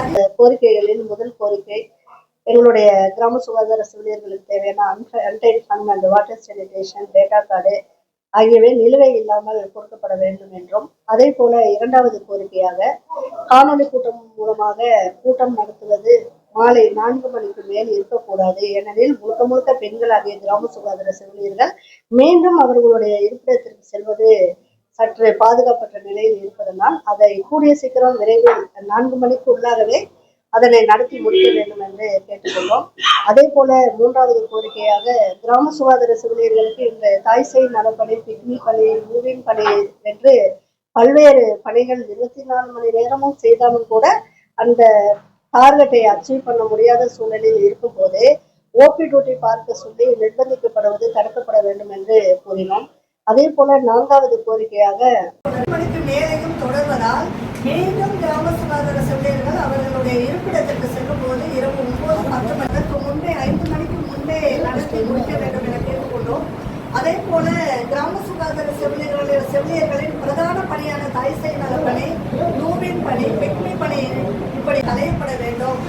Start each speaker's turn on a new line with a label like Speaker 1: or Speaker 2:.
Speaker 1: அந்த கோரிக்கைகளில் முதல் கோரிக்கை எங்களுடைய கிராம சுகாதார செவிலியர்களுக்கு தேவையான untied fund and water sanitation data card ஆகியவை நிலுவை இல்லாமல் கொடுக்கப்பட வேண்டும் என்றும் அதே போல இரண்டாவது கோரிக்கையாக காணொலி கூட்டம் மூலமாக கூட்டம் நடத்துவது மாலை நான்கு மணிக்கு மேல் இருக்கக்கூடாது. ஏனெனில் முழுக்க முழுக்க பெண்களாகிய கிராம சுகாதார செவிலியர்கள் மீண்டும் அவர்களுடைய இருப்பிடத்திற்கு செல்வது சற்று பாதுகாப்பற்ற நிலையில் இருப்பதனால் அதை கூடிய சீக்கிரம் விரைவில் நான்கு மணிக்கு உள்ளாகவே அதனை நடத்தி முடிக்க வேண்டும் என்று கேட்டுக்கொண்டோம் அதே போல மூன்றாவது கோரிக்கையாக கிராம சுகாதார செவிலியர்களுக்கு இந்த தாய் நலப்பணி பிக்னி பணி மூவின் பணி என்று பல்வேறு பணிகள் இருபத்தி நாலு மணி நேரமும் செய்தாலும் கூட அந்த டார்கெட்டை அச்சீவ் பண்ண முடியாத சூழலில் இருக்கும் போது ஓபி டியூட்டி பார்க்க சொல்லி நிர்பந்திக்கப்படுவது தடுக்கப்பட வேண்டும் என்று கூறினோம். அதே போல நான்காவது கோரிக்கையாக மேலையும் தொடர்வதால் மீண்டும் கிராம சுகாதார செவிலியர்கள் அவர்களுடைய இருப்பிடத்திற்கு செல்லும் போது இரவு ஒன்பது பத்து மணிக்கு முன்பே ஐந்து மணிக்கு முன்பே நடத்தி முடிக்க வேண்டும் என கேட்டுக்கொண்டோம். அதே போல கிராம சுகாதார செவிலியர்களுடைய செவிலியர்களின் பிரதான பணியான தாய் நல பணி நூவின் பணி பெக்மி பணி இப்படி களையப்பட வேண்டும்.